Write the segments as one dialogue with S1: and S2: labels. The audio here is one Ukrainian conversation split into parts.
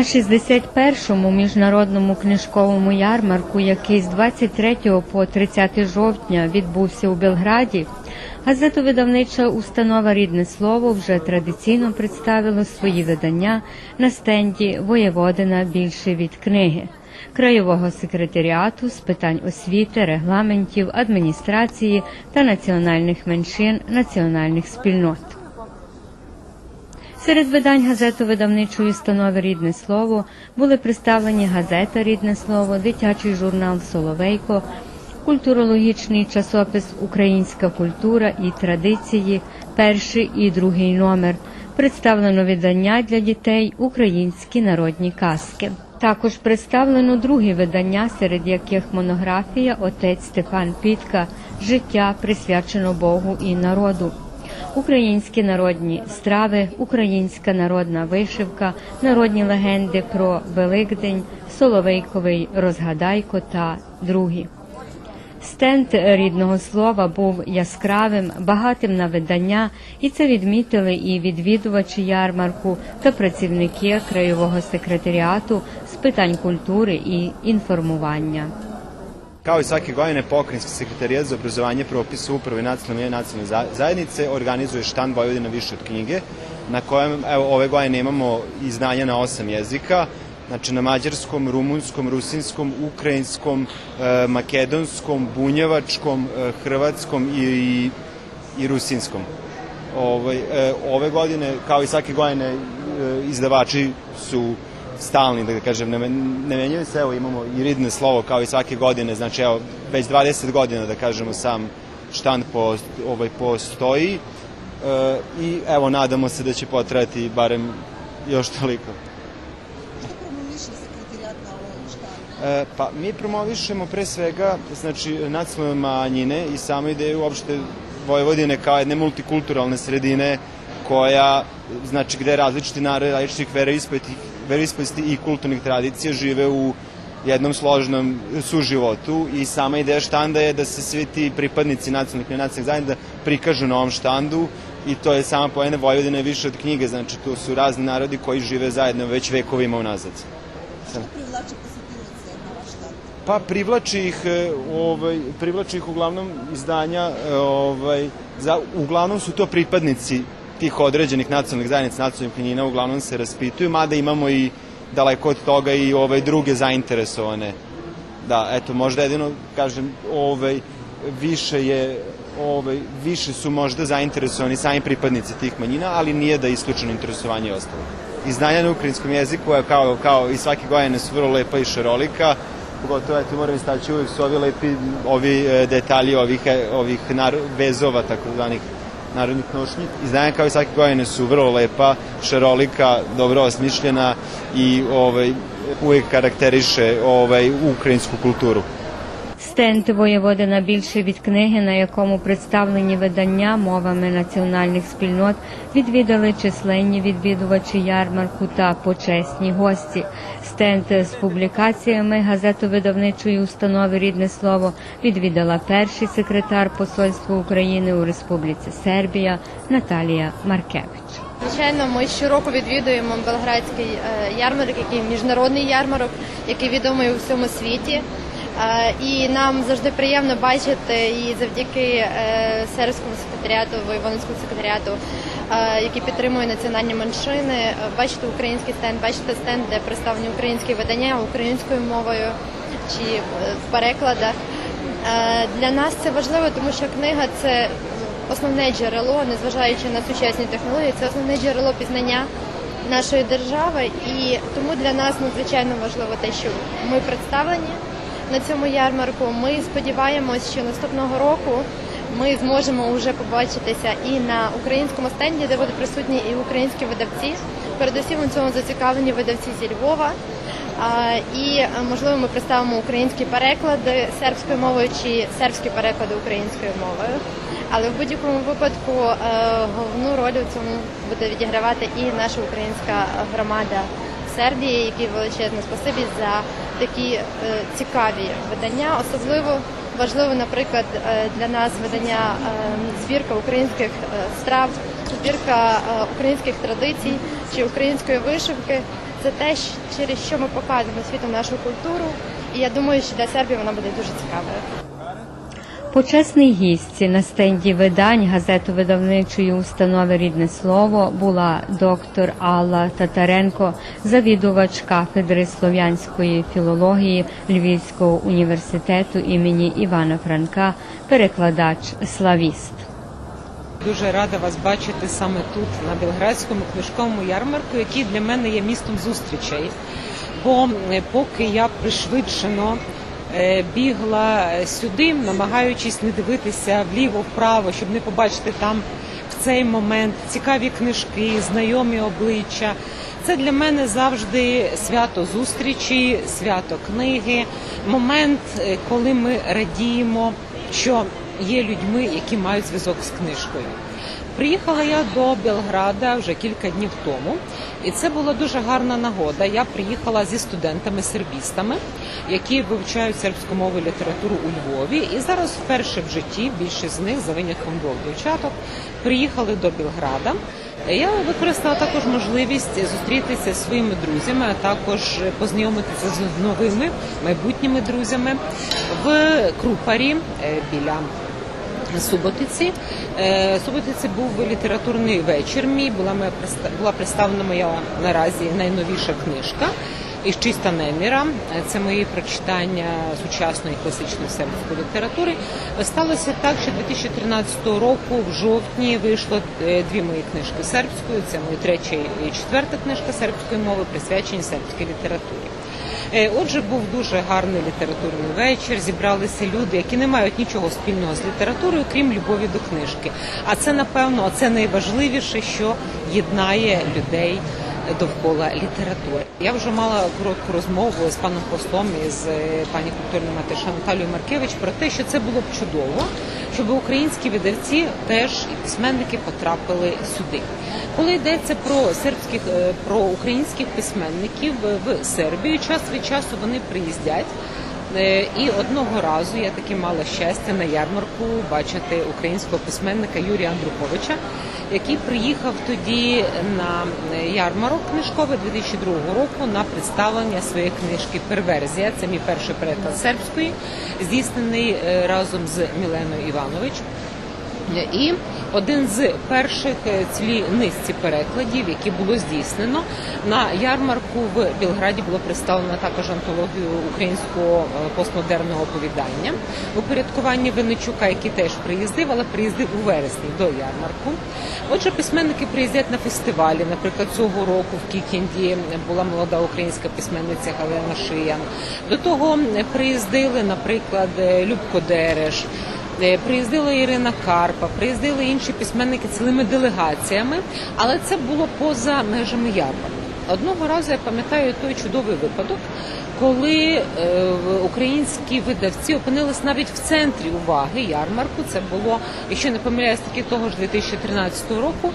S1: На 61-му міжнародному книжковому ярмарку, який з 23 по 30 жовтня відбувся у Белграді, газетовидавнича установа Рідне слово вже традиційно представила свої видання на стенді Воєводина більше від книги. Краєвого секретаріату з питань освіти, регламентів, адміністрації та національних меншин національних спільнот. Серед видань газету-видавничої установи Рідне слово були представлені газета Рідне слово, дитячий журнал Соловейко, культурологічний часопис Українська культура і традиції, перший і другий номер. Представлено видання для дітей Українські народні казки. Також представлено друге видання, серед яких монографія Отець Стефан Пітка Життя присвячено Богу і народу. Українські народні страви, українська народна вишивка, народні легенди про Великдень, Соловейковий розгадайко та другі. Стенд рідного слова був яскравим, багатим на видання, і це відмітили і відвідувачі ярмарку та працівники краєвого секретаріату з питань культури і інформування.
S2: Kao i svake godine, Pokrenjski sekretarijat za obrazovanje propisa uprave nacionalne nacionalne za- zajednice organizuje štand Vojvodina više od knjige, na kojem evo, ove godine imamo izdanja na osam jezika, znači na mađarskom, rumunskom, rusinskom, ukrajinskom, e, makedonskom, bunjevačkom, e, hrvatskom i, i, i rusinskom. Ovaj, e, ove godine, kao i svake godine, e, izdavači su stalni, da kažem, ne, ne menjaju se, evo imamo i ridne slovo kao i svake godine, znači evo, već 20 godina, da kažemo, sam štand po, ovaj, postoji e, i evo, nadamo se da će potrajati barem još toliko. E, pa mi promovišemo pre svega znači nacionalne manjine i samo ideju uopšte Vojvodine kao jedne multikulturalne sredine koja znači gde različiti narodi različitih veroispovesti, veroispovesti i kulturnih tradicija žive u jednom složenom suživotu i sama ideja štanda je da se svi ti pripadnici nacionalnih i nacionalnih zajednica prikažu na ovom štandu i to je sama pojene Vojvodine je više od knjige, znači tu su razni narodi koji žive zajedno već vekovima unazad.
S3: Što privlači posetilaca na vaš štand?
S2: Pa privlači ih, e, ovaj, privlači ih uglavnom izdanja, e, ovaj, za, uglavnom su to pripadnici tih određenih nacionalnih zajednica, nacionalnih manjina, uglavnom se raspituju, mada imamo i daleko od toga i ovaj, druge zainteresovane. Da, eto, možda jedino, kažem, ovaj, više je ovaj, više su možda zainteresovani sami pripadnici tih manjina, ali nije da isključeno interesovanje i ostalo. Izdanja na ukrajinskom jeziku, je kao, kao i svake godine su vrlo lepa i šarolika, pogotovo, eto, moram istaći, uvijek su ovi lepi, ovi e, detalji ovih, e, ovih nar, vezova, takozvanih narodnih nošnji. Izdanja kao i svake godine su vrlo lepa, šarolika, dobro osmišljena i ovaj, uvijek karakteriše ovaj, ukrajinsku kulturu.
S1: Стенд воєводина більше від книги, на якому представлені видання мовами національних спільнот, відвідали численні відвідувачі ярмарку та почесні гості. Стенд з публікаціями газетовидавничої установи Рідне слово відвідала перший секретар Посольства України у Республіці Сербія Наталія Маркевич.
S4: Звичайно, ми щороку відвідуємо Белградський е, ярмарок, який міжнародний ярмарок, який відомий у всьому світі. І нам завжди приємно бачити і завдяки е, сербському секретаріату, воєводинському секретаріату, е, який підтримує національні меншини, е, бачити український стенд, бачити стенд, де представлені українські видання українською мовою чи в перекладах. Для нас це важливо, тому що книга це основне джерело, незважаючи на сучасні технології, це основне джерело пізнання нашої держави. І тому для нас надзвичайно важливо те, що ми представлені на цьому ярмарку. Ми сподіваємось, що наступного року ми зможемо вже побачитися і на українському стенді, де будуть присутні і українські видавці. Передусім у цьому зацікавлені видавці зі Львова. І е, можливо ми представимо українські переклади сербською мовою чи сербські переклади українською мовою. Але в будь-якому випадку е, головну роль у цьому буде відігравати і наша українська громада Сербії, якій величезне спасибі за такі е, цікаві видання. Особливо важливо, наприклад, е, для нас видання е, збірка українських страв, збірка українських традицій чи української вишивки. це те, через що ми показуємо світу нашу культуру. І я думаю, що для Сербії вона буде дуже цікавою.
S1: Почесний гість на стенді видань газетовидавничої установи Рідне слово була доктор Алла Татаренко, завідувач кафедри слов'янської філології Львівського університету імені Івана Франка, перекладач славіст.
S5: Дуже рада вас бачити саме тут, на Белградському книжковому ярмарку, який для мене є містом зустрічей. Бо е, поки я пришвидшено бігла сюди, намагаючись не дивитися вліво-вправо, щоб не побачити там в цей момент цікаві книжки, знайомі обличчя. Це для мене завжди свято зустрічі, свято книги, момент, е, коли ми радіємо, що є людьми, які мають зв'язок з книжкою. Приїхала я до Белграда вже кілька днів тому, і це була дуже гарна нагода. Я приїхала зі студентами-сербістами, які вивчають сербську мову і літературу у Львові. І зараз вперше в житті більшість з них, за винятком двох дівчаток, приїхали до Белграда. Я використала також можливість зустрітися зі своїми друзями, а також познайомитися з новими майбутніми друзями в Крупарі е, біля Суботиці. Е, Суботиці був літературний вечір. Мій була моя була представлена моя наразі найновіша книжка. Із чиста неміра Е, це мої прочитання сучасної класичної сербської літератури. Сталося так, що 2013 року в жовтні вийшло е, дві мої книжки сербською. Це моя третя і четверта книжка сербської мови, присвячені сербській літературі. Е, Отже, був дуже гарний літературний вечір. Зібралися люди, які не мають нічого спільного з літературою, крім любові до книжки. А це напевно це найважливіше, що єднає людей довкола літератури. Я вже мала коротку розмову з паном послом і з е, пані культурною Наталією Маркевич про те, що це було б чудово, щоб українські видавці теж і письменники потрапили сюди. Коли йдеться про сербських е, про українських письменників в Сербію, час від часу вони приїздять. Е, І одного разу я таки мала щастя на ярмарку бачити українського письменника Юрія Андруховича, який приїхав тоді на ярмарок книжковий 2002 року на представлення своєї книжки Перверзія. Це мій перший переклад сербської, здійснений е, разом з Міленою Іванович. І один з перших е, цілій низці перекладів, які було здійснено на ярмарку в Білграді, було представлено також антологію українського е, постмодерного оповідання в упорядкуванні Винничука, який теж приїздив, але приїздив у вересні до ярмарку. Отже, письменники приїздять на фестивалі. Наприклад, цього року в Кікінді була молода українська письменниця Галина Шиян. До того е, приїздили, наприклад, Любко Дереш. Е, Приїздила Ірина Карпа, приїздили інші письменники цілими делегаціями, але це було поза межами ярмарку. Одного разу я пам'ятаю той чудовий випадок, коли е, українські видавці опинились навіть в центрі уваги ярмарку. Це було, якщо не помиляюсь, таки того ж 2013 року,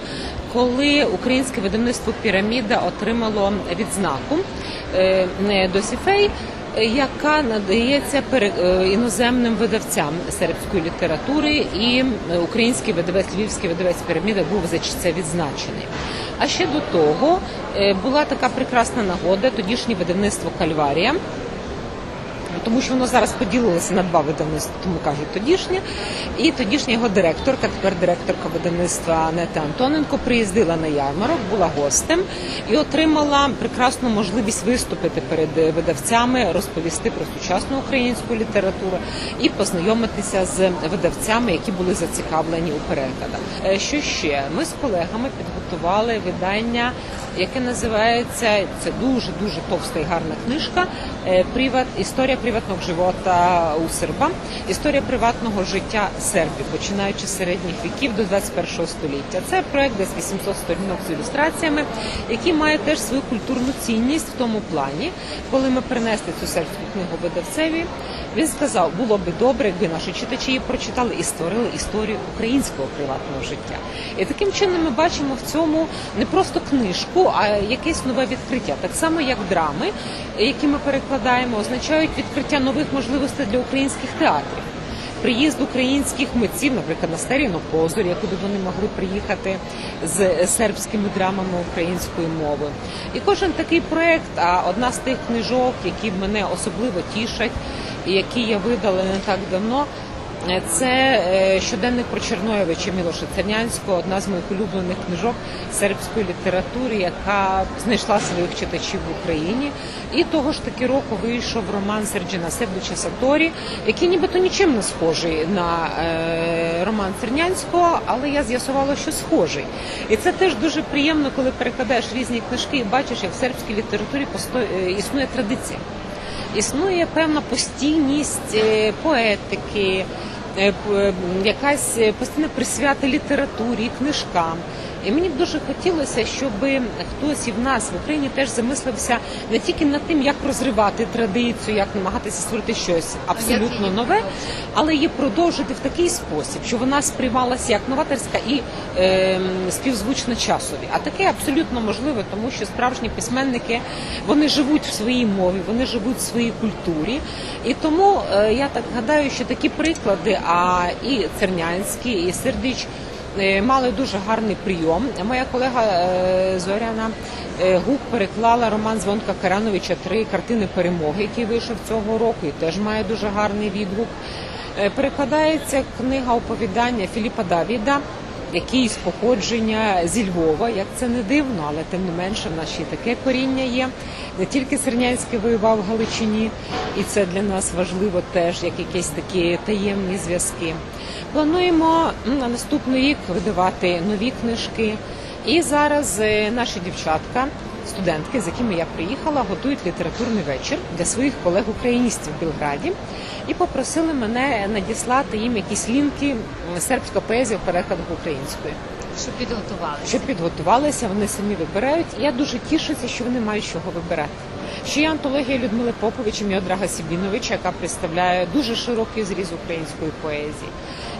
S5: коли українське видавництво Піраміда отримало відзнаку е, не Досіфей яка надається е, іноземним видавцям сербської літератури, і е, український видавець, львівський видавець піраміда був за це відзначений. А ще до того е, була така прекрасна нагода, тодішнє видавництво Кальварія. Тому що воно зараз поділилося на два видавництва, тому кажуть тодішнє. І тодішня його директорка, тепер директорка видавництва Анета Антоненко, приїздила на ярмарок, була гостем і отримала прекрасну можливість виступити перед видавцями, розповісти про сучасну українську літературу і познайомитися з видавцями, які були зацікавлені у перекладах. Е, Що ще? Ми з колегами підготували видання, яке називається це дуже дуже товста і гарна книжка. е, Приват історія приватного живота у серба, історія приватного життя сербів, починаючи з середніх віків до 21 століття. Це проект десь 800 сторінок з ілюстраціями, який має теж свою культурну цінність в тому плані, коли ми принесли цю сербську книгу видавцеві. Він сказав, було би добре, якби наші читачі її прочитали і створили історію українського приватного життя. І таким чином ми бачимо в цьому не просто книжку, а якесь нове відкриття. Так само, як драми, які ми перекладаємо, означають відкриття нових можливостей для українських театрів. приїзд українських митців, наприклад, на Стеріно Позорі, куди вони могли приїхати з сербськими драмами української мови. І кожен такий проект, а одна з тих книжок, які мене особливо тішать, і які я видала не так давно. Е, Це е, щоденник про Черноєвича Мілоша Цернянського, одна з моїх улюблених книжок сербської літератури, яка знайшла своїх читачів в Україні. І того ж таки року вийшов роман Серджіна Сердуча Саторі, який нібито нічим не схожий на е, роман Цернянського, але я з'ясувала, що схожий. І це теж дуже приємно, коли перекладаєш різні книжки і бачиш, як в сербській літературі існує традиція. Існує певна постійність поетики, якась е, постійна присвята літературі, книжкам. І мені б дуже хотілося, щоб хтось і в нас в Україні теж замислився не тільки над тим, як розривати традицію, як намагатися створити щось абсолютно нове, але її продовжити в такий спосіб, щоб вона сприймалася як новаторська і е, співзвучна часові. А таке абсолютно можливо, тому що справжні письменники вони живуть в своїй мові, вони живуть в своїй культурі. І тому е, я так гадаю, що такі приклади, а і Цернянський, і Сердич мали дуже гарний прийом. Моя колега е, Зоряна е, Гук переклала роман Звонка Карановича Три картини перемоги, який вийшов цього року, і теж має дуже гарний відгук. Е, Перекладається книга оповідання Філіпа Давіда, який походження зі Львова, як це не дивно, але тим не менше в нас ще таке коріння є. Не тільки Сернянський воював в Галичині, і це для нас важливо теж, як якісь такі таємні зв'язки. Плануємо на наступний рік видавати нові книжки. І зараз е, наші дівчатка, студентки, з якими я приїхала, готують літературний вечір для своїх колег-україністів в Білграді і попросили мене надіслати їм якісь лінки сербська поезія в перекладах українською.
S1: Щоб підготувалися.
S5: Щоб підготувалися, вони самі вибирають. Я дуже тішуся, що вони мають чого вибирати. Ще є антологія Людмили Попович і Міодрага Сібіновича, яка представляє дуже широкий зріз української поезії.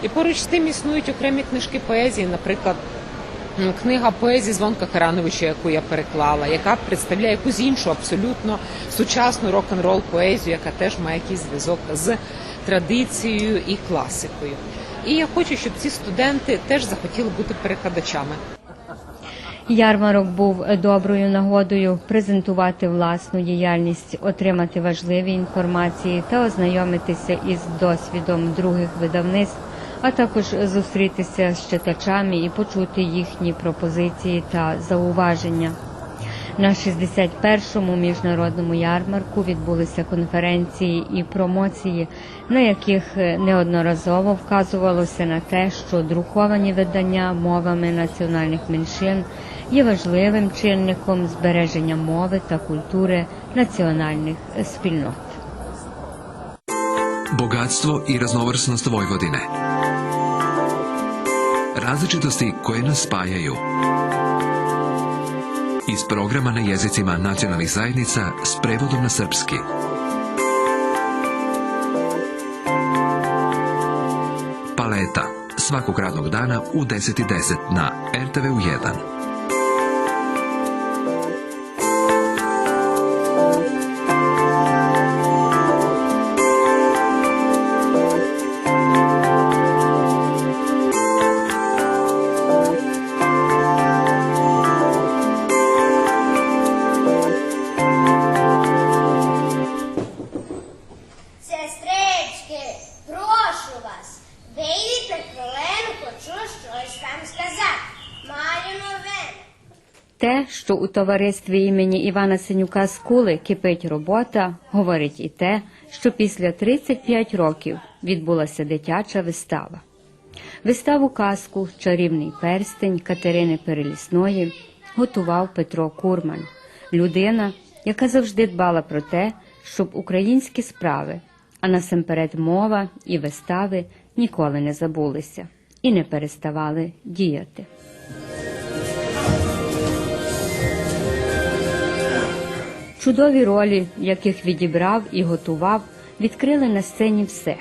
S5: І поруч з тим існують окремі книжки поезії, наприклад. Книга поезії Звонка Карановича, яку я переклала, яка представляє якусь іншу абсолютно сучасну рок-н-рол поезію, яка теж має якийсь зв'язок з традицією і класикою. І я хочу, щоб ці студенти теж захотіли бути перекладачами.
S1: Ярмарок був доброю нагодою презентувати власну діяльність, отримати важливі інформації та ознайомитися із досвідом других видавництв, а також зустрітися з читачами і почути їхні пропозиції та зауваження. На 61-му міжнародному ярмарку відбулися конференції і промоції, на яких е, неодноразово вказувалося на те, що друковані видання мовами національних меншин є важливим чинником збереження мови та культури національних спільнот.
S6: Bogatstvo i raznovrsnost Vojvodine. Različitosti koje nas spajaju. Iz programa na jezicima nacionalnih zajednica s prevodom na srpski. Paleta. Svakog radnog dana u 10.10 na RTV u 1.
S1: Що у товаристві імені Івана Синюка Скули кипить робота, говорить і те, що після 35 років відбулася дитяча вистава. Виставу казку Чарівний перстень Катерини Перелісної готував Петро Курман, людина, яка завжди дбала про те, щоб українські справи, а насамперед мова і вистави ніколи не забулися і не переставали діяти. Чудові ролі, яких відібрав і готував, відкрили на сцені все.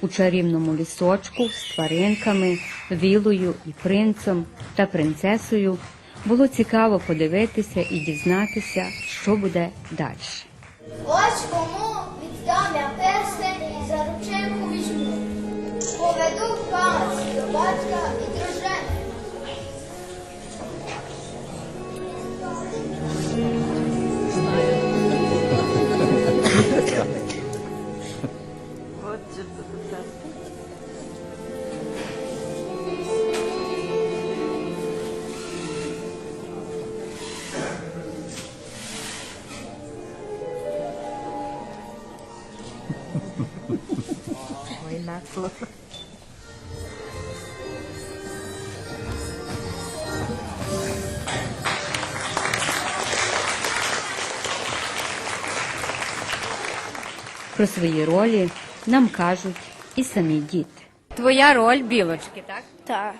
S1: У чарівному лісочку з тваринками, вілою і принцем та принцесою було цікаво подивитися і дізнатися, що буде далі.
S7: Ось кому віддам я перстень і за рученку візьму. Поведу вас, до батька.
S1: Про свої ролі нам кажуть і самі діти. Твоя роль білочки, так?
S8: Так.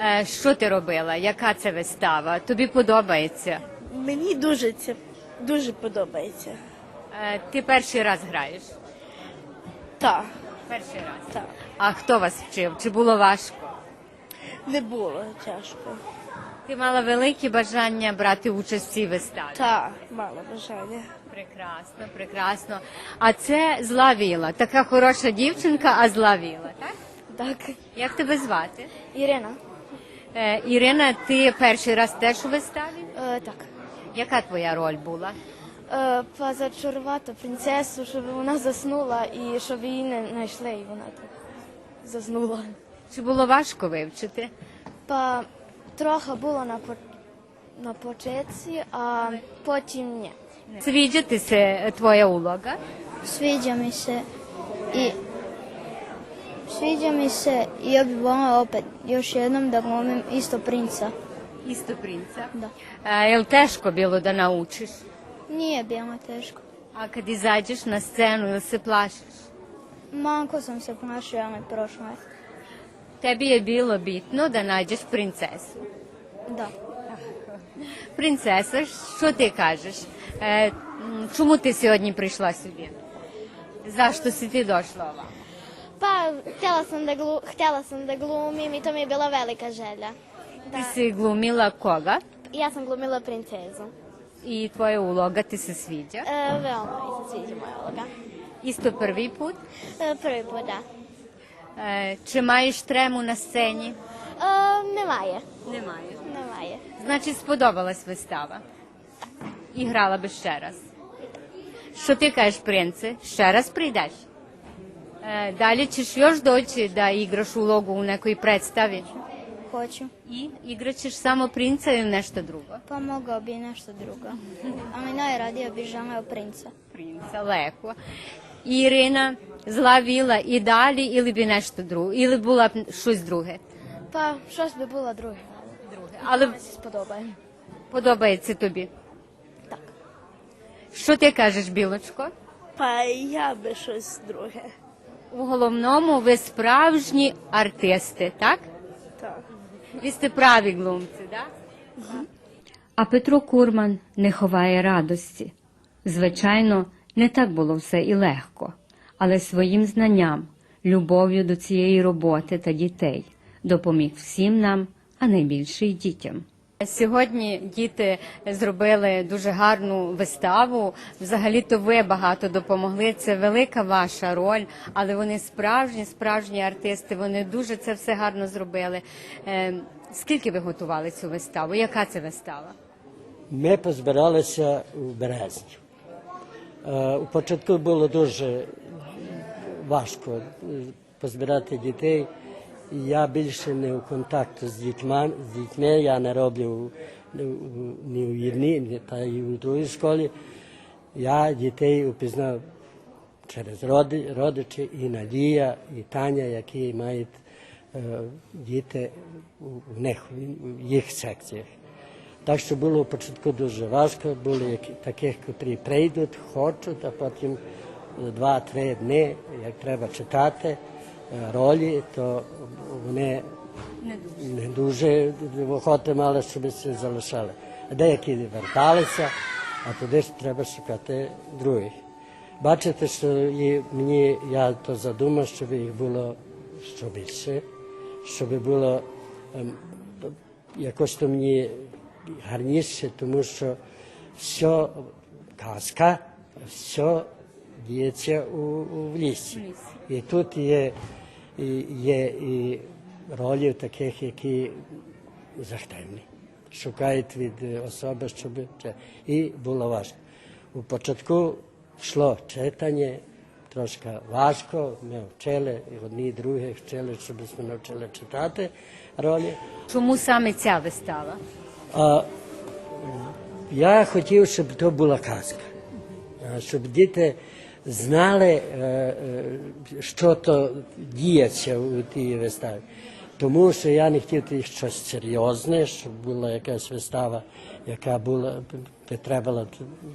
S1: Е, що ти робила? Яка це вистава? Тобі подобається?
S8: Мені дуже це дуже подобається.
S1: Е, ти перший раз граєш?
S8: Так,
S1: Перший раз.
S8: так.
S1: А хто вас вчив? Чи було важко?
S8: Не було тяжко.
S1: Ти мала велике бажання брати участь в цій виставі.
S8: Так, мало бажання.
S1: Прекрасно, прекрасно. А це зла віла. Така хороша дівчинка, а зла віла, так?
S8: Так.
S1: Як тебе звати?
S8: Ірина?
S1: Е, Ірина, ти перший раз теж у виставі?
S8: Е, так.
S1: Яка твоя роль була?
S8: Е, позачарувати принцесу, щоб вона заснула і щоб її не знайшли, і вона так заснула.
S1: Чи було важко вивчити?
S8: Па трохи було на, по... на початці, а потім ні.
S1: Sviđa se tvoja uloga?
S9: Sviđa mi se i sviđa mi se i ja bih volila opet još jednom da glumim isto princa.
S1: Isto princa?
S9: Da.
S1: A, je li teško bilo da naučiš?
S9: Nije bilo teško.
S1: A kad izađeš na scenu ili se plašiš?
S9: Manko sam se ponašao, ali prošlo je.
S1: Tebi je bilo bitno da nađeš princesu.
S9: Da.
S1: Принцеса, що ти кажеш? Е, м, чому ти сьогодні прийшла сюди? Zašto si ti došla ovamo?
S10: Pa, htjela sam, da glu, htjela sam da glumim i to mi je bila velika želja.
S1: Ti si glumila koga?
S10: Ja sam glumila princezu.
S1: I tvoja uloga ti se sviđa?
S10: E, veoma mi se sviđa moja uloga.
S1: Isto prvi put?
S10: E, prvi put, da.
S1: Е, чи маєш трему на сцені?
S10: E, немає.
S1: Немає.
S10: Немає.
S1: Значить, сподобалась вистава. І грала би ще раз. Що ти кажеш, принце? Ще раз прийдеш? Е, далі чи ж još doći da igraš ulogu u nekoj predstavi?
S9: Hoću.
S1: I igraćeš samo princa ili nešto drugo?
S9: Pa mogao bi nešto drugo. Ali najradije bi želeo princa.
S1: Принца, легко. Ірина, зла віла і далі, ili би nešto друге, ili була б щось друге.
S8: Па щось би було друге.
S1: друге. Але
S8: Сподобає.
S1: подобається тобі.
S8: Так.
S1: Що ти кажеш, білочко?
S8: Па я би щось друге.
S1: У головному ви справжні артисти, так?
S8: Так.
S1: Ви сте праві глумці, да? А Петро Курман не ховає радості. Звичайно, не так було все і легко, але своїм знанням, любов'ю до цієї роботи та дітей допоміг всім нам, а найбільше й дітям. Сьогодні діти зробили дуже гарну виставу. Взагалі-то ви багато допомогли. Це велика ваша роль, але вони справжні, справжні артисти. Вони дуже це все гарно зробили. Е, скільки ви готували цю виставу? Яка це вистава?
S11: Ми позбиралися у березні. Е, У початку було дуже важко е, позбирати дітей. Я більше не у контакту з дітьми, з дітьми я не роблю ні Єрні, ні та й у другій школі. Я дітей упізнав через роди, родичі і Надія, і Таня, які мають е, діти у, них, у їх секціях. Так що було початку дуже важко, були таких, котрі прийдуть, хочуть, а потім два-три дні, як треба читати е, ролі, то вони не дуже охоти мали, щоб се залишали. А деякі верталися, а туди ж треба шукати других. Бачите, що і мені я то задумав, щоб їх було що більше, щоб було ем, якось то мені гарніше, тому що все казка, все діється у, у в лісі. І тут є, і, є і ролі таких, які захтемні. Шукають від особи, щоб. І було важко. У початку йшло читання, трошки важко. Ми вчили, і одні, і другі вчили, щоб ми навчили читати ролі.
S1: Чому саме ця вистава?
S11: А, я хотів, щоб то була казка, щоб діти знали, що то діється у тій виставі. Тому що я не хотів щось серйозне, щоб була якась вистава, яка була треба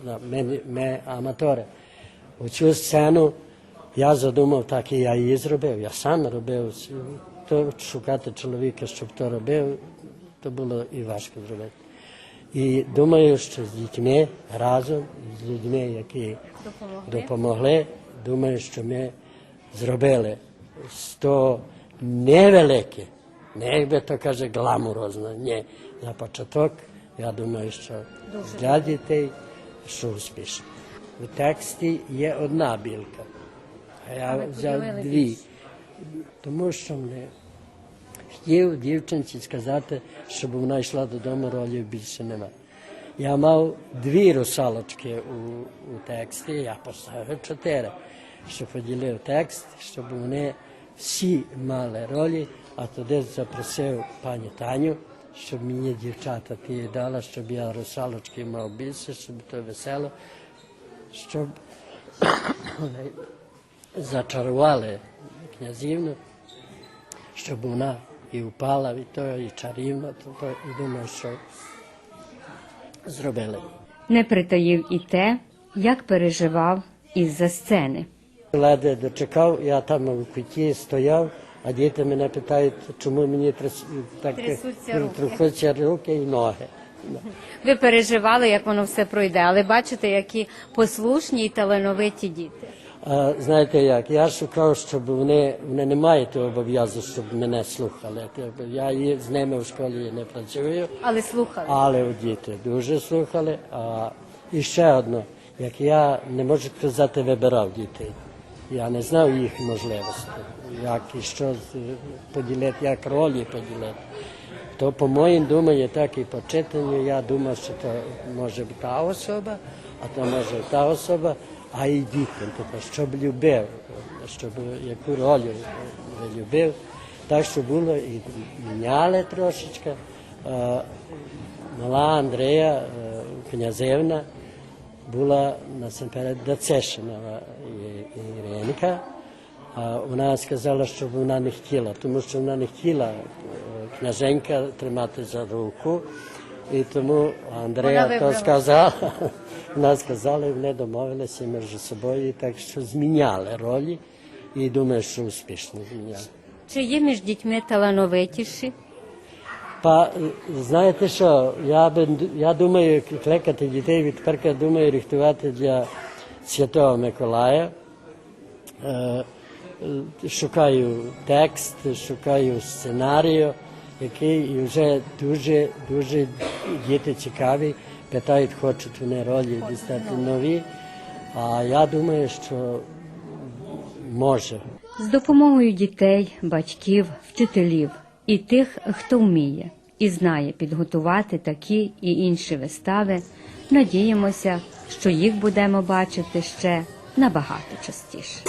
S11: на ми, аматори. Оцю сцену я задумав, так і я її зробив. Я сам робив. То шукати чоловіка, щоб то робив, то було і важко зробити. І думаю, що з дітьми разом, з людьми, які допомогли, думаю, що ми зробили то невелике, не якби то каже гламурозно, ні. На початок, я думаю, що для дітей що успішно. У тексті є одна білка, а я взяв дві. Тому що мене хотів дівчинці сказати, щоб вона йшла додому, ролі більше нема. Я мав дві русалочки у, у тексті, я поставив чотири, що поділив текст, щоб вони всі мали ролі, а тоді запросив пані Таню, щоб мені дівчата ті дала, щоб я русалочки мав більше, щоб то весело, щоб зачарували князівну, щоб вона і впала від того, і чарівна, то, і думаю, що зробили.
S1: Не притаїв і те, як переживав із-за сцени.
S11: Ледве дочекав, я там у куті стояв, а діти мене питають, чому мені тряс, так
S1: Трясуться руки.
S11: трясуться руки і ноги.
S1: Ви переживали, як воно все пройде, але бачите, які послушні і талановиті діти.
S11: А, знаєте як, я шукав, щоб вони, вони не мають того обов'язку, щоб мене слухали. Я з ними в школі не працюю,
S1: Але слухали.
S11: але діти дуже слухали. А, і ще одно, як я не можу казати, вибирав дітей. Я не знав їх можливостей, як і що поділити, як ролі поділити. То, по моїм думаю, так і по читанню, я думав, що то може бути та особа, а то може та особа, а і дітям, тобто, щоб любив, щоб яку роль любив. Так що було і міняли трошечки. Е, Мала Андрея, е, князевна, була насамперед Дацешинова Іринка. Вона сказала, що вона не хотіла, тому що вона не хотіла е, княженька тримати за руку. І тому Андрея то сказала. Вона сказала, і вони домовилися між собою, так що зміняли ролі. І думаю, що успішно зміняли.
S1: Чи є між дітьми талановитіші?
S11: Па, знаєте що, я, би, я думаю, клекати дітей відтепер думаю рихтувати для Святого Миколая. Е, е, шукаю текст, шукаю сценарію, який і вже дуже, дуже діти цікаві, питають, хочуть вони ролі дістати нові. А я думаю, що може.
S1: З допомогою дітей, батьків, вчителів і тих, хто вміє і знає підготувати такі і інші вистави, надіємося, що їх будемо бачити ще набагато частіше.